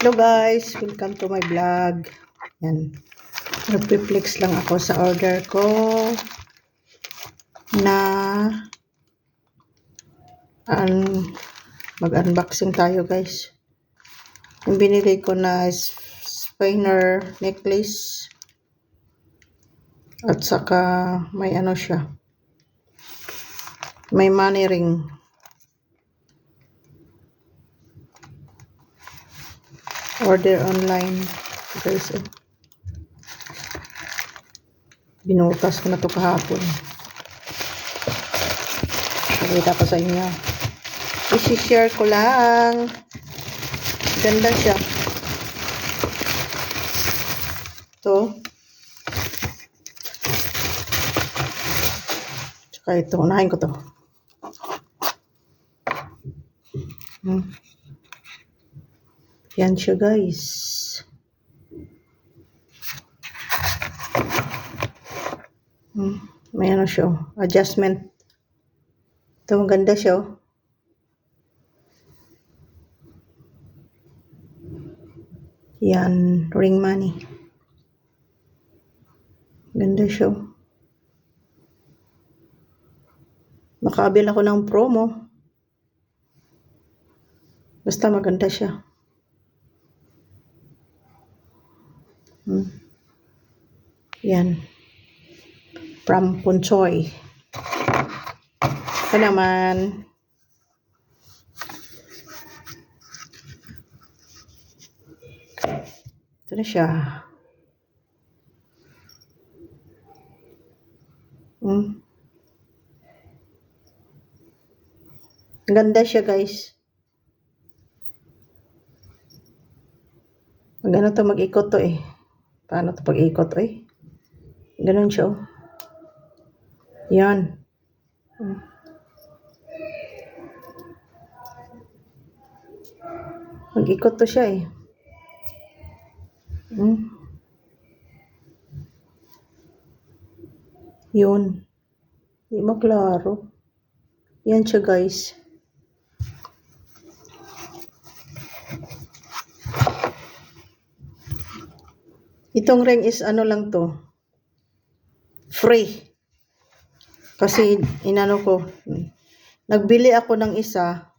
Hello guys, welcome to my vlog. Yan. Nagpiplex lang ako sa order ko na an mag-unboxing tayo guys. Yung binili ko na spinner necklace at saka may ano siya. May money ring. Order online guys eh. binutas ko na to kahapon. Pakita ko sa inyo. Isi-share ko lang. Ganda siya. To. Tsaka ito unahin ko to. Hmm. Yan siya guys. Hmm, may ano siya, oh, adjustment. Ito maganda siya. oh. Yan, ring money. Ganda siya. oh. Nakabil ako ng promo. Basta maganda siya. Yan. From Punchoy. Ito naman. Ito na siya. Hmm. Ganda siya guys. Magano to mag-ikot to eh. Paano to pag-ikot eh? Ganun siya oh. Yan. Hmm. Mag-ikot to siya eh. Hmm. Yun. Hindi maklaro. Yan siya guys. Itong ring is ano lang to. Free. Kasi inano ko. Nagbili ako ng isa.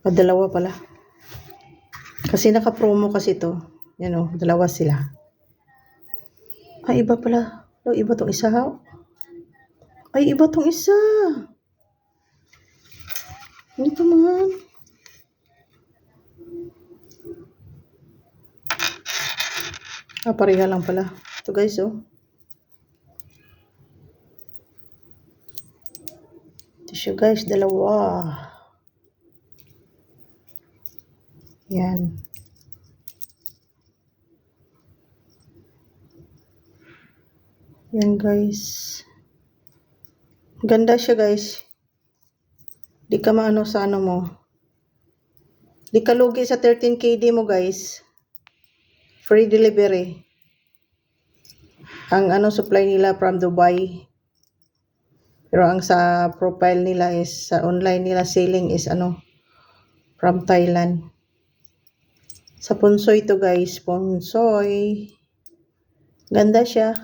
O, dalawa pala. Kasi naka-promo kasi to. Yan o, dalawa sila. Ay, iba pala. O, iba tong isa ha? Ay, iba tong isa. Ito man. Ah, pareha lang pala. Ito guys, oh. Ito siya guys, dalawa. Yan. Yan guys. Ganda siya guys. Di ka maano sa ano mo. Di ka lugi sa 13 KD mo guys. Free delivery. Ang ano supply nila from Dubai. Pero ang sa profile nila is sa online nila selling is ano from Thailand. Sa Punsoy to guys, Punsoy. Ganda siya.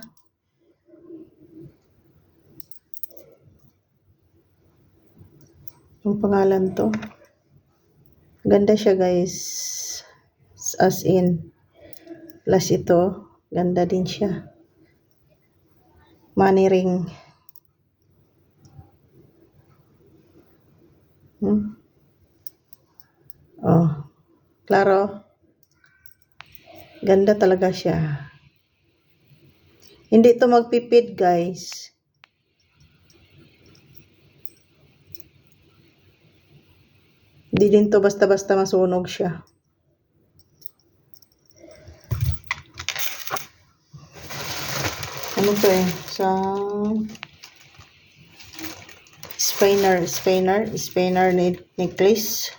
Ang pangalan to. Ganda siya guys. As in. Plus ito, ganda din siya. Money ring. Hmm? Oh. Klaro. Ganda talaga siya. Hindi to magpipid, guys. Hindi din to basta-basta masunog siya. Ano to eh? Sa spinner, spinner ne- necklace.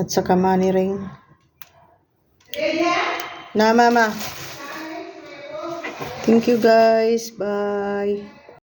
At saka money ring. Na, mama. Thank you guys. Bye.